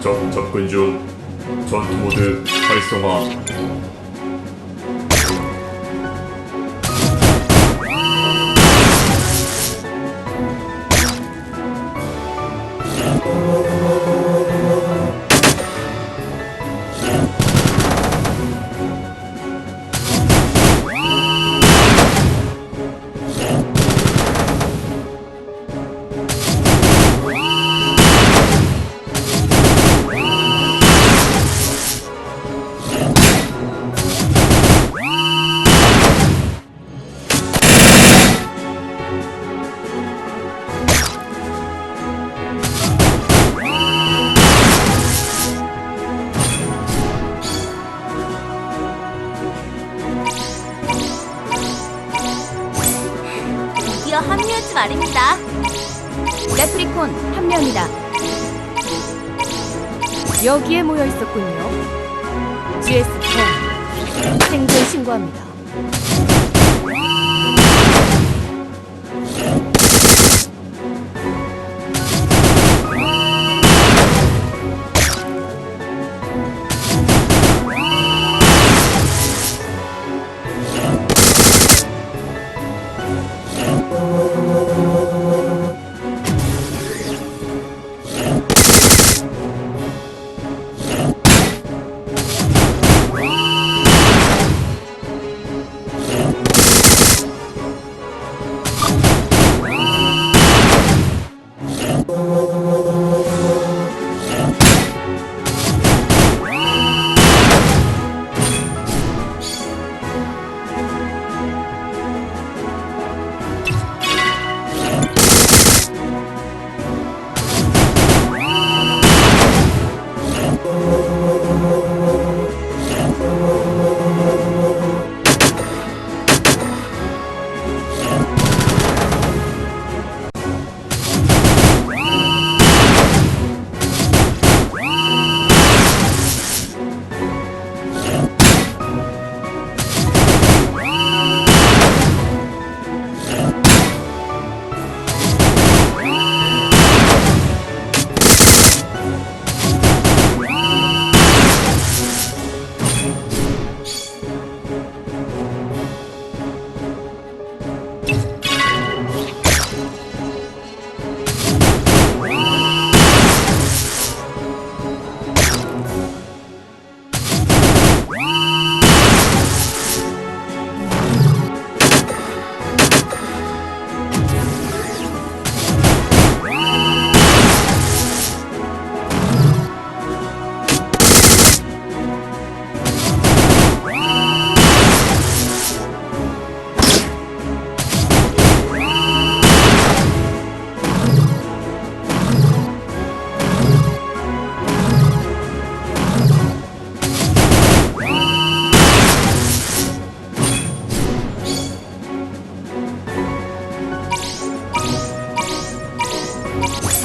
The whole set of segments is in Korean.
적 접근 중. 전투 모드 활성화. 드디어 합류했지 말입니다. 레프리콘 한 명이다. 여기에 모여 있었군요. GS10 생존 신고합니다.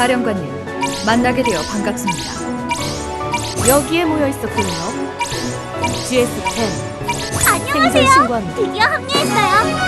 사령관님, 만나게 되어 반갑습니다. 여기에 모여 있었군요. GS10 생존 안녕하세요. 신고합니다. 드디어 합류했어요.